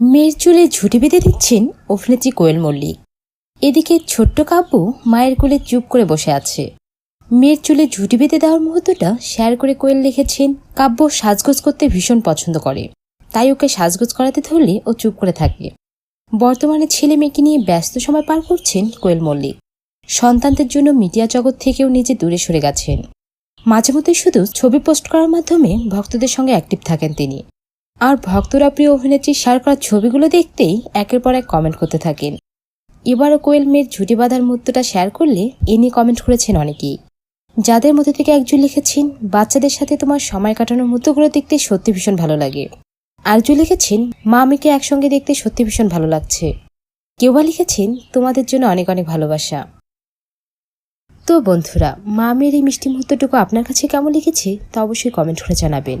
মেয়ের চুলে ঝুঁটি বেঁধে দিচ্ছেন অভিনেত্রী কোয়েল মল্লিক। এদিকে ছোট্ট কাব্য মায়ের কোলে চুপ করে বসে আছে। মেয়ের চুলে ঝুঁটি বেঁধে দেওয়ার মুহূর্তটা শেয়ার করে কোয়েল লিখেছেন, কাব্য সাজগোজ করতে ভীষণ পছন্দ করে। তাই ওকে সাজগোজ করাতে ধরলে ও চুপ করে থাকে। বর্তমানে ছেলে মেয়েকে নিয়ে ব্যস্ত সময় পার করছেন কোয়েল মল্লিক। সন্তানদের জন্য মিডিয়া জগৎ থেকেও নিজে দূরে সরে গেছেন। মাঝে মধ্যে শুধু ছবি পোস্ট করার মাধ্যমে ভক্তদের সঙ্গে অ্যাক্টিভ থাকেন তিনি। আর ভক্তরা প্রিয় অভিনেত্রী শেয়ার করা ছবিগুলো দেখতেই একের পর এক কমেন্ট করতে থাকেন। এবারও কোয়েল মেয়ের ঝুটি বাঁধার মুহূর্তটা শেয়ার করলে এ নিয়ে কমেন্ট করেছেন অনেকেই। যাদের মধ্যে থেকে একজন লিখেছেন, বাচ্চাদের সাথে তোমার সময় কাটানোর মুহূর্তগুলো দেখতে সত্যি ভীষণ ভালো লাগে। আরেকজন লিখেছেন, মা আমিকে একসঙ্গে দেখতে সত্যি ভীষণ ভালো লাগছে। কেউ বা লিখেছেন, তোমাদের জন্য অনেক অনেক ভালোবাসা। তো বন্ধুরা, মা মেয়ের এই মিষ্টি মুহূর্তটুকু আপনার কাছে কেমন লিখেছে তা অবশ্যই কমেন্ট করে জানাবেন।